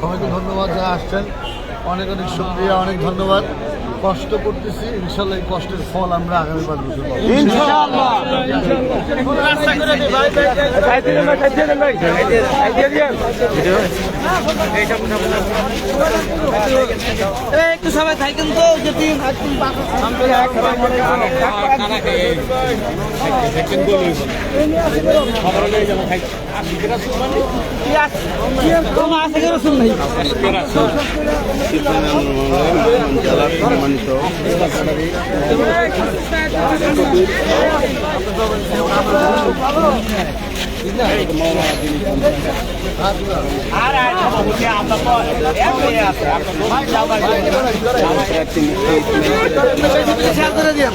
সবাইকে ধন্যবাদ যারা আসছেন। অনেক অনেক শুক্রিয়া অনেক ধন্যবাদ। কষ্ট করতেছি ইনশাল্লাহ এই কষ্টের ফল আমরা আগামী পাঁচ বছর। একটু সবাই থাকেন তো যদি আছে কেন শুন ভাই জেলার সম্মানিত করে দিন